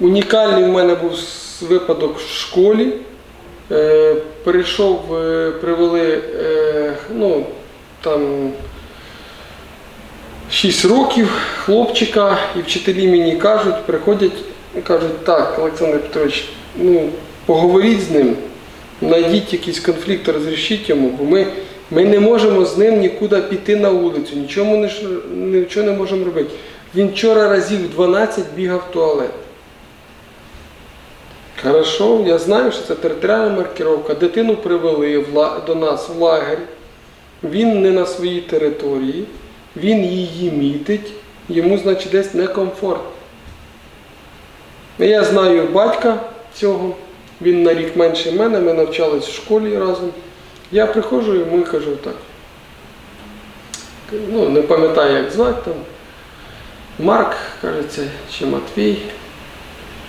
Унікальний в мене був випадок в школі. Е, Прийшов, е, привели е, ну, там 6 років хлопчика, і вчителі мені кажуть, приходять і кажуть, так, Олександр Петрович, ну, поговоріть з ним, знайдіть якийсь конфлікт, розрішіть йому, бо ми, ми не можемо з ним нікуди піти на вулицю, нічого не, нічого не можемо робити. Він вчора разів 12 бігав в туалет. Хорошо, я знаю, що це територіальна маркировка. Дитину привели до нас в лагерь. Він не на своїй території, він її мітить, йому, значить, десь некомфортно. Я знаю батька цього, він на рік менше мене, ми навчались в школі разом. Я приходжу йому і кажу так. Ну, не пам'ятаю, як звати там. Марк, кажеться, чи Матвій.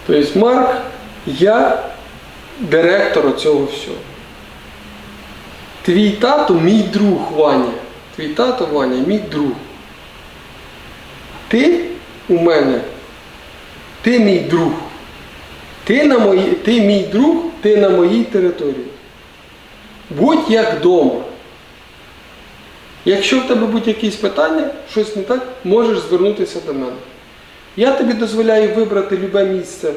Тобто Марк, я директор цього всього. Твій тато мій друг Ваня. Твій тато Ваня, мій друг. Ти у мене, ти мій друг. Ти, на мої, ти мій друг, ти на моїй території. Будь як вдома. Якщо в тебе будуть якісь питання, щось не так, можеш звернутися до мене. Я тобі дозволяю вибрати любе місце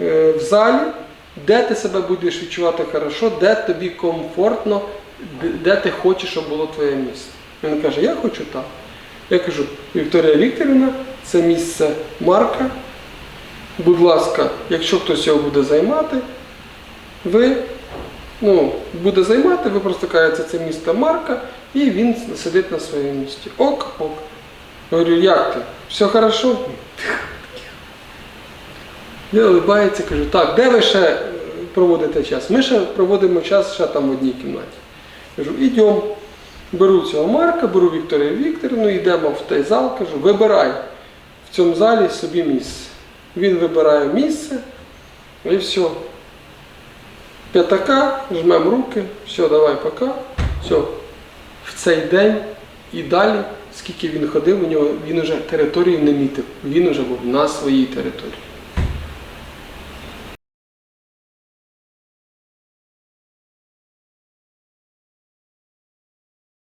в залі, де ти себе будеш відчувати хорошо, де тобі комфортно, де- ти хочеш, щоб було твоє місце. Він каже, я хочу так. Я кажу, Вікторія Вікторівна, це місце Марка. Будь ласка, якщо хтось його буде займати, ви ну, буде займати, ви просто кажете, це місто Марка, і він сидить на своєму місці. Ок, ок. Говорю, як ти? Все хорошо? Я улибається, кажу, так, де ви ще проводите час? Ми ще проводимо час ще там в одній кімнаті. Кажу, ідемо. Беру цього Марка, беру Вікторію Вікторівну, йдемо в той зал, кажу, вибирай в цьому залі собі місце. Він вибирає місце і все. П'ятака, жмемо руки, все, давай, пока. Все. В цей день і далі, скільки він ходив, у нього він уже територію не мітив. Він уже був на своїй території.